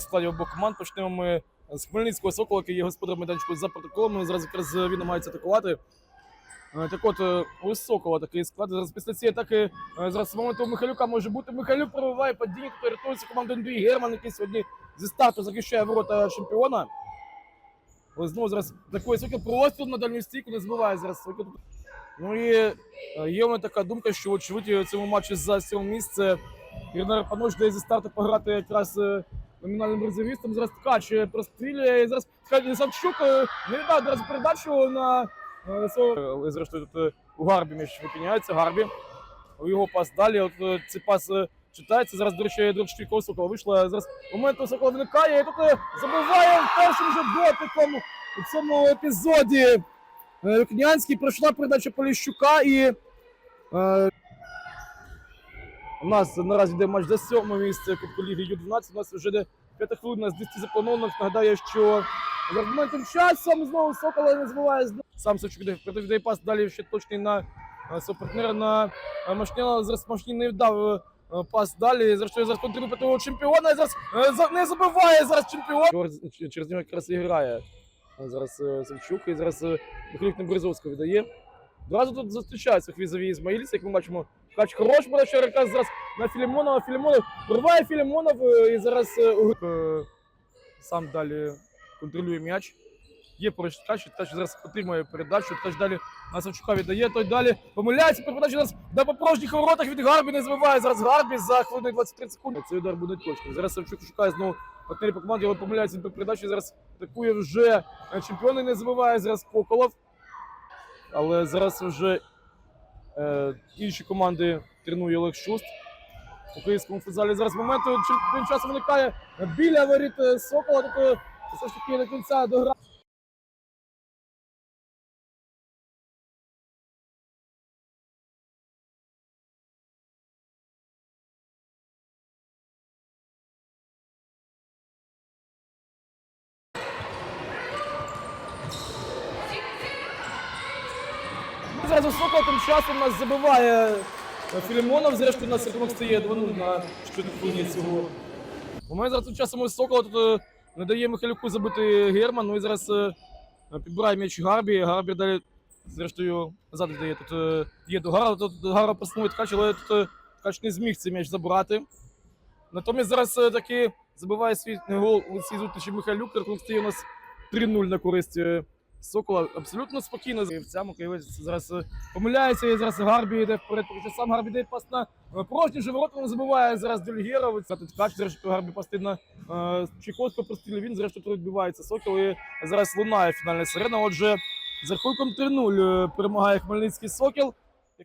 складі обох команд. Почнемо ми з Хмельницького Сокола, який є господарем майданчику за протоколом. Зараз якраз він намагається атакувати. Е, Так от, е, у Сокола такий склад. Зараз після цієї атаки е, зараз моменту Михайлюка може бути. Михайлюк пробиває падіння, тут рятується команда Андрій Герман, який сьогодні зі старту захищає ворота чемпіона. Ось знову зараз такий Сокіл простір на дальню стійку не збиває зараз Сокіл. Ну і е, є у мене така думка, що очевидь у цьому матчі за сьоме місце Ірнер Панош дає зі старту пограти якраз е, номінальним резервістом. Зараз Ткач е, прострілює. І зараз Савчук е, не віддав одразу передачу на е. Але зрештою тут е, у Гарбі м'яч випиняється. Гарбі. У його пас далі. От е, цей пас е, читається. Зараз, до речі, Штійкова Сокола вийшла. Зараз момент у Сокола виникає. І тут е, забиває першим же дотиком у цьому епізоді. Е, Вікнянський пройшла передача Поліщука і. Е, у нас наразі йде матч за сьоме місце Кубку Ліги Ю-12. У нас вже йде п'ята хвилина з 10 заплановано. Нагадаю, що за моментом часом знову Сокола не збиває. Сам йде віддає пас далі ще точний на е, свого партнера на е, Машніна. Зараз Машнін не віддав е, е, пас далі. Зрештою зараз контролює того чемпіона. Зараз е, не забиває зараз чемпіон. Через- Через нього якраз і грає е, зараз е, Савчук. І зараз е, Михайлюк на Березовського віддає. Одразу тут зустрічаються хвізові Ізмаїльці, як ми бачимо. Ткач хорош буде ще якраз зараз на Філімонова. Філімонов вирває Філімонов е, і зараз е, е, сам далі контролює м'яч. Є Ткач, Ткач зараз отримує передачу, Ткач далі на Савчука віддає, той далі помиляється, передача зараз на попорожніх воротах від Гарбі не збиває. Зараз Гарбі за хвилину 23 секунди. Цей удар буде точним. Зараз Савчук шукає знову партнерів по команді, але помиляється він по передачі. Зараз атакує вже чемпіон і не забиває зараз Поколов. Але зараз вже інші команди тренує Олег Шуст. У київському футзалі зараз момент е, тим часом виникає біля воріт е, Сокола. тобто е, все ж таки до кінця дограє. Зараз у тим часом нас забиває Філімонов. Зрештою, у нас рахунок стає 2-0 на щодо цього. Момент зараз тим часом у тут е, не дає Михайлюку забити Герман. Ну і зараз е, підбирає м'яч Гарбі. Гарбі далі, зрештою, назад віддає. Тут е, є до Гара, тут Гара поснує Ткач, але тут Ткач не зміг цей м'яч забрати. Натомість зараз таки забиває свій гол у цій зустрічі Михайлюк. Рахунок стає у нас 3-0 на користь Сокола. Абсолютно спокійно в цьому Києвець зараз е, помиляється і зараз Гарбі йде вперед. Що сам Гарбі йде пас на е, порожні же ворота, не забиває зараз Дельгєров. Це тут Ткач, зрештою Гарбі пасти на е, Чайковського прострілює. Він зрештою тут відбивається Сокіл і зараз лунає фінальна сирена. Отже, з рахунком 3-0 е, перемагає Хмельницький Сокіл.